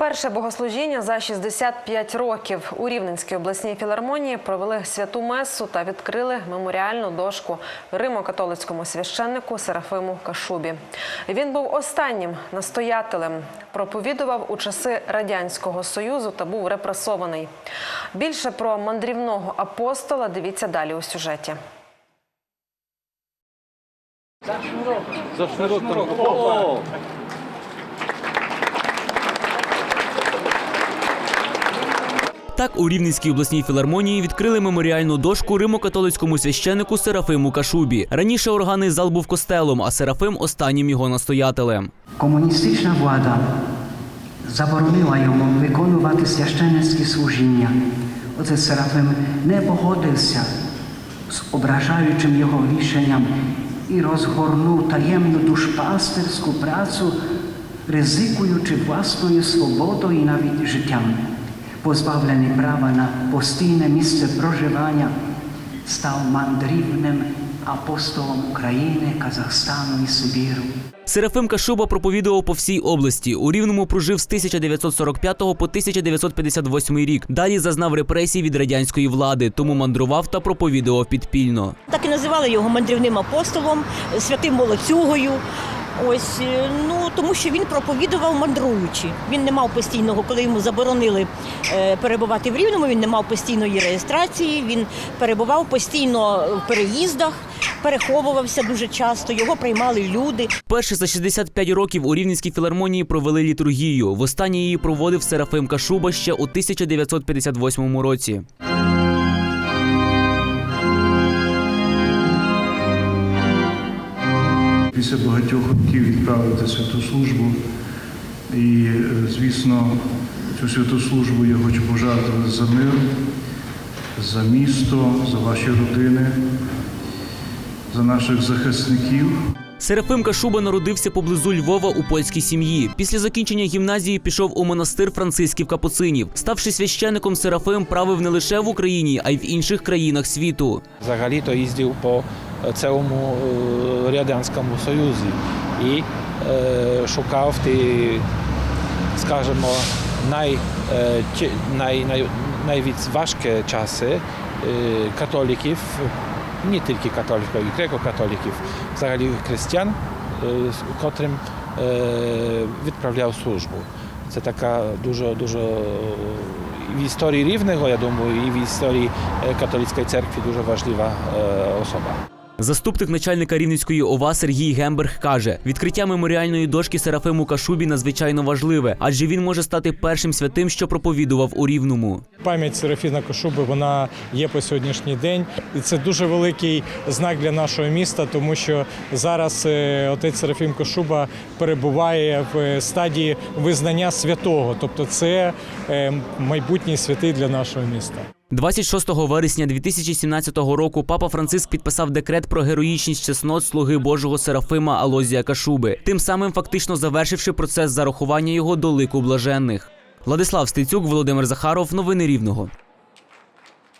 Перше богослужіння за 65 років у Рівненській обласній філармонії провели святу месу та відкрили меморіальну дошку римо-католицькому священнику Серафиму Кашубі. Він був останнім настоятелем, проповідував у часи радянського союзу та був репресований. Більше про мандрівного апостола дивіться далі у сюжеті. За шнурок там. О! Так у Рівненській обласній філармонії відкрили меморіальну дошку римо-католицькому священику Серафиму Кашубі. Раніше органний зал був костелом, а Серафим останнім його настоятелем. Комуністична влада заборонила йому виконувати священницькі служіння. Отець Серафим не погодився з ображаючим його рішенням і розгорнув таємну душпастерську працю, ризикуючи власною свободою і навіть життям. Позбавлений права на постійне місце проживання, став мандрівним апостолом України, Казахстану і Сибіру. Серафим Кашуба проповідував по всій області. У Рівному прожив з 1945 по 1958 рік. Далі зазнав репресій від радянської влади, тому мандрував та проповідував підпільно. Так і називали його мандрівним апостолом, святим волоцюгою. Ось е, ну тому, що він проповідував мандруючи. Він не мав постійного, коли йому заборонили е, перебувати в Рівному. Він не мав постійної реєстрації. Він перебував постійно в переїздах, переховувався дуже часто. Його приймали люди. Перше за 65 років у Рівненській філармонії провели літургію. Востаннє її проводив Серафим Кашуба ще у 1958 році. Після багатьох років відправити святу службу. І, е, звісно, цю святу службу я хочу пожертвувати за мир, за місто, за ваші родини, за наших захисників. Серафим Кашуба народився поблизу Львова у польській сім'ї. Після закінчення гімназії пішов у монастир францисків капуцинів. Ставши священником, Серафим правив не лише в Україні, а й в інших країнах світу. Взагалі то їздив по цілому е, Радянському Союзі і е, шукав ті, скажімо, най, е, най, най, найважкі часи е, католиків, не тільки католиків, і греко-католиків, взагалі християн, з котрим відправляв службу. Це така дуже дуже в історії рівного, я думаю, і в історії католицької церкви дуже важлива особа. Заступник начальника Рівненської ОВА Сергій Гемберг каже: відкриття меморіальної дошки Серафиму Кашубі надзвичайно важливе, адже він може стати першим святим, що проповідував у Рівному. Пам'ять Серафіна Кошуби вона є по сьогоднішній день, і це дуже великий знак для нашого міста, тому що зараз е, отець Серафім Кошуба перебуває в е, стадії визнання святого, тобто це е, майбутній святий для нашого міста. 26 вересня 2017 року папа Франциск підписав декрет про героїчність чеснот слуги Божого Серафима Алозія Кашуби, тим самим фактично завершивши процес зарахування його до лику блаженних. Владислав Стецюк, Володимир Захаров. Новини Рівного.